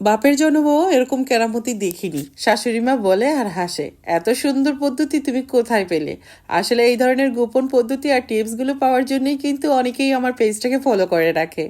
বাপের জন্মও এরকম কেরামতি দেখিনি। শাশুড়ি মা বলে আর হাসে, এত সুন্দর পদ্ধতি তুমি কোথায় পেলে? আসলে এই ধরনের গোপন পদ্ধতি আর টিপসগুলো পাওয়ার জন্যই কিন্তু অনেকেই আমার পেজটাকে ফলো করে রাখে।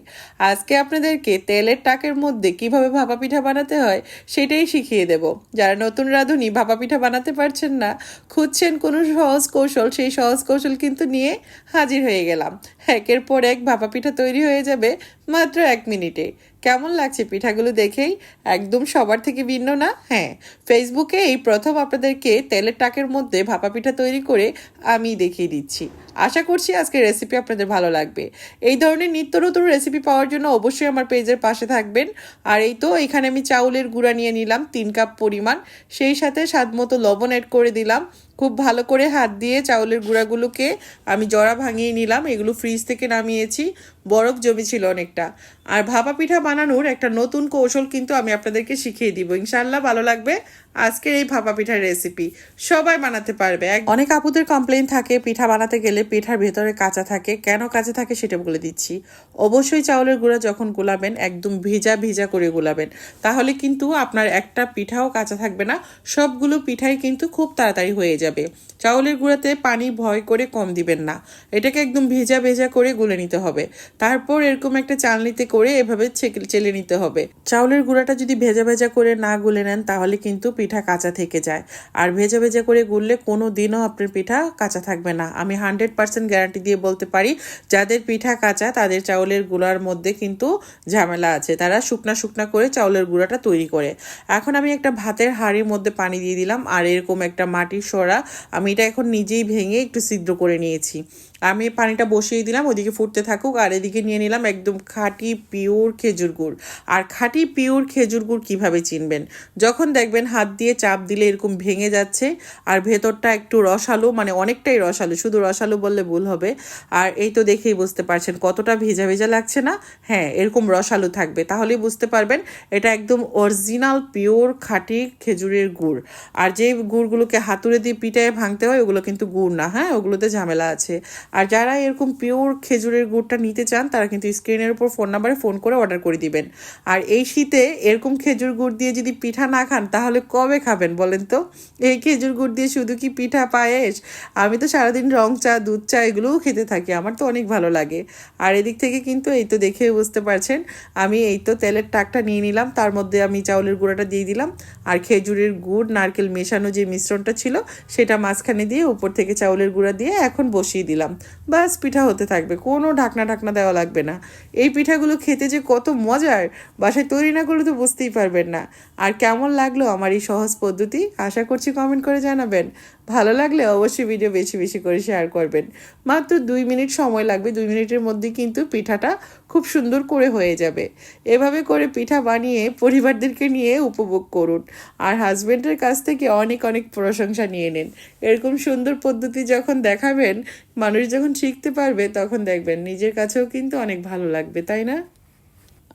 আজকে আপনাদেরকে তেলের টাকের মধ্যে কীভাবে ভাপা পিঠা বানাতে হয় সেটাই শিখিয়ে দেব। যারা নতুন রাঁধুনি ভাপা পিঠা বানাতে পারছেন না, খুঁজছেন কোনো সহজ কৌশল, সেই সহজ কৌশল কিন্তু নিয়ে হাজির হয়ে গেলাম। একের পর এক ভাপা পিঠা তৈরি হয়ে যাবে মাত্র এক মিনিটে। কেমন লাগছে পিঠাগুলো দেখেই? একদম সবার থেকে ভিন্ন না? হ্যাঁ ফেসবুকে এই প্রথম আপনাদেরকে তেলের টাকের মধ্যে ভাপা পিঠা তৈরি করে আমি দেখিয়ে দিচ্ছি। আশা করছি আজকের রেসিপি আপনাদের ভালো লাগবে। এই ধরনের নিত্য নতুন রেসিপি পাওয়ার জন্য অবশ্যই আমার পেজের পাশে থাকবেন। আর এই তো এখানে আমি চাউলের গুঁড়া নিয়ে নিলাম, তিন কাপ পরিমাণ। সেই সাথে স্বাদ মতো লবণ অ্যাড করে দিলাম। খুব ভালো করে হাত দিয়ে চাউলের গুঁড়াগুলোকে আমি জড়া ভাঙিয়ে নিলাম। এগুলো ফ্রিজ থেকে নামিয়েছি। বরফ জমেছিল অনেকটা। আর ভাপা পিঠা বানানোর একটা নতুন কৌশল কিন্তু আমি আপনাদেরকে শিখিয়ে দিব। ইনশাল্লাহ ভালো লাগবে আজকের এই ভাপা পিঠার রেসিপি সবাই বানাতে পারবে। অনেক আপুদের কমপ্লেন থাকে, পিঠা বানাতে গেলে পিঠার ভেতরে কাঁচা থাকে। কেন কাঁচা থাকে সেটা বলে দিচ্ছি। অবশ্যই চাউলের গুঁড়া যখন গুলাবেন, একদম ভিজা ভিজা করে গুলাবেন। তাহলে কিন্তু আপনার একটা পিঠাও কাঁচা থাকবে না, সবগুলো পিঠাই কিন্তু খুব তাড়াতাড়ি হয়ে যাবে। চাউলের গুঁড়াতে পানি ভয় করে কম দিবেন না। এটাকে একদম ভেজা ভেজা করে গুলে নিতে হবে। তারপর এরকম একটা চালনিতে করে এভাবে ছেকে- চেলে নিতে হবে। চাউলের গুঁড়াটা যদি ভেজা ভেজা করে না গুলে নেন, তাহলে কিন্তু পিঠা কাঁচা থেকে যায়। আর ভেজা ভেজা করে গুললে কোনো দিনও আপনার পিঠা কাঁচা থাকবে না। আমি হান্ড্রেড পার্সেন্ট গ্যারান্টি দিয়ে বলতে পারি, যাদের পিঠা কাঁচা, তাদের চাউলের গুঁড়ার মধ্যে কিন্তু ঝামেলা আছে। তারা শুকনা শুকনা করে চাউলের গুঁড়াটা তৈরি করে। এখন আমি একটা ভাতের হাঁড়ির মধ্যে পানি দিয়ে দিলাম, আর এরকম একটা মাটির সরা আমি এটা এখন নিজেই ভেঙে একটু ছিদ্র করে নিয়েছি। আমি পানিটা বসিয়ে দিলাম, ওদিকে ফুটতে থাকুক, আর এদিকে নিয়ে নিলাম একদম খাঁটি পিওর খেজুর গুড়। আর খাঁটি পিওর খেজুর গুড় কীভাবে চিনবেন? যখন দেখবেন হাত দিয়ে চাপ দিলে এরকম ভেঙে যাচ্ছে, আর ভেতরটা একটু রসালো মানে অনেকটাই রসালো, শুধু রসালো বললে ভুল হবে। আর এই তো দেখেই বুঝতে পারছেন কতটা ভেজা ভেজা লাগছে না? হ্যাঁ এরকম রসালো থাকবে। তাহলেই বুঝতে পারবেন এটা একদম অরিজিনাল পিওর খাঁটি খেজুরের গুড়। আর যে গুড়গুলোকে হাতুড়ে দিয়ে পিটায় ভাঙতে হয়, ওগুলো কিন্তু গুড় না হ্যাঁ? ওগুলোতে ঝামেলা আছে। আর যারা এরকম পিওর খেজুরের গুড়টা নিতে চান, তারা কিন্তু স্ক্রিনের উপর ফোন নাম্বারে ফোন করে অর্ডার করে দিবেন। আর এই শীতে এরকম খেজুর গুড় দিয়ে যদি পিঠা না খান, তাহলে কবে খাবেন বলেন তো? এই খেজুর গুড় দিয়ে শুধু কি পিঠা পায়েস? আমি তো সারাদিন রং চা, দুধ চা এগুলোও খেতে থাকি, আমার তো অনেক ভালো লাগে। আর এদিক থেকে কিন্তু এই তো দেখে বুঝতে পারছেন, আমি এই তো তেলের টাকটা নিয়ে নিলাম, তার মধ্যে আমি চাউলের গুঁড়াটা দিয়ে দিলাম। আর খেজুরের গুড়, নারকেল মেশানো যে মিশ্রণটা ছিল, সেটা মাঝখানে দিয়ে উপর থেকে চাউলের গুঁড়া দিয়ে এখন বসিয়ে দিলাম। বাস পিঠা হতে থাকবে। কোনো ঢাকনা ঢাকনা দেওয়া লাগবে না। এই পিঠাগুলো খেতে যে কত মজার, বাসায় তৈরি না করলে তো বুঝতেই পারবেন না। আর কেমন লাগল আমার এই সহজ পদ্ধতি? আশা করছি কমেন্ট করে জানাবেন। ভালো লাগলে অবশ্যই ভিডিও বেশি বেশি করে শেয়ার করবেন। মাত্র দুই মিনিট সময় লাগবে, দুই মিনিটের মধ্যে কিন্তু পিঠাটা খুব সুন্দর করে হয়ে যাবে। এভাবে করে পিঠা বানিয়ে পরিবারদেরকে নিয়ে উপভোগ করুন। আর হাজব্যান্ডের কাছ থেকে অনেক অনেক প্রশংসা নিয়ে নিন। এরকম সুন্দর পদ্ধতি যখন দেখাবেন, মানুষ যখন শিখতে পারবে তখন দেখবেন নিজের কাছেও কিন্তু অনেক ভালো লাগবে তাই না?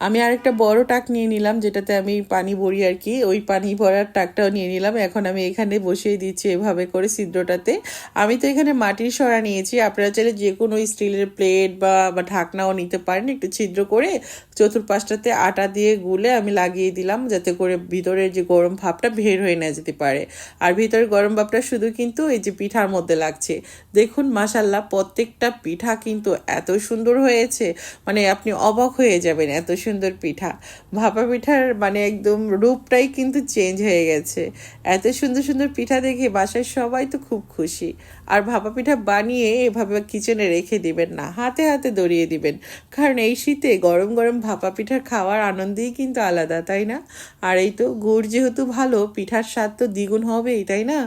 আমি আরেকটা বড় টাক নিয়ে নিলাম, যেটাতে আমি পানি ভরি আর কি। ওই পানি ভরার টাকটাও নিয়ে নিলাম। এখন আমি এখানে বসিয়ে দিচ্ছি এভাবে করে ছিদ্রটাতে। আমি তো এখানে মাটির সরা নিয়েছি। আপনারা চাইলে যে কোনো স্টিলের প্লেট বা বা ঢাকনাও নিতে পারেন একটু ছিদ্র করে। চতুর্পাশটাতে আটা দিয়ে গুলে আমি লাগিয়ে দিলাম, যাতে করে ভিতরের যে গরম ভাবটা বের হয়ে না যেতে পারে। আর ভিতরের গরম ভাবটা শুধু কিন্তু এই যে পিঠার মধ্যে লাগছে। দেখুন মাসাল্লাহ প্রত্যেকটা পিঠা কিন্তু এত সুন্দর হয়েছে। মানে আপনি অবাক হয়ে যাবেন এত সুন্দর পিঠা। ভাপা পিঠার মানে একদম রূপটাই কিন্তু চেঞ্জ হয়ে গেছে। এত সুন্দর সুন্দর পিঠা দেখে বাসায় সবাই তো খুব খুশি। আর ভাপা পিঠা বানিয়ে এভাবে কিচেনে রেখে দিবেন না, হাতে হাতে দড়িয়ে দিবেন। কারণ এই শীতে গরম গরম ভাপা পিঠার খাওয়ার আনন্দেই কিন্তু আলাদা, তাই না? আর এই তো গুড় যেহেতু ভালো, পিঠার স্বাদ তো দ্বিগুণ হবেই, তাই না?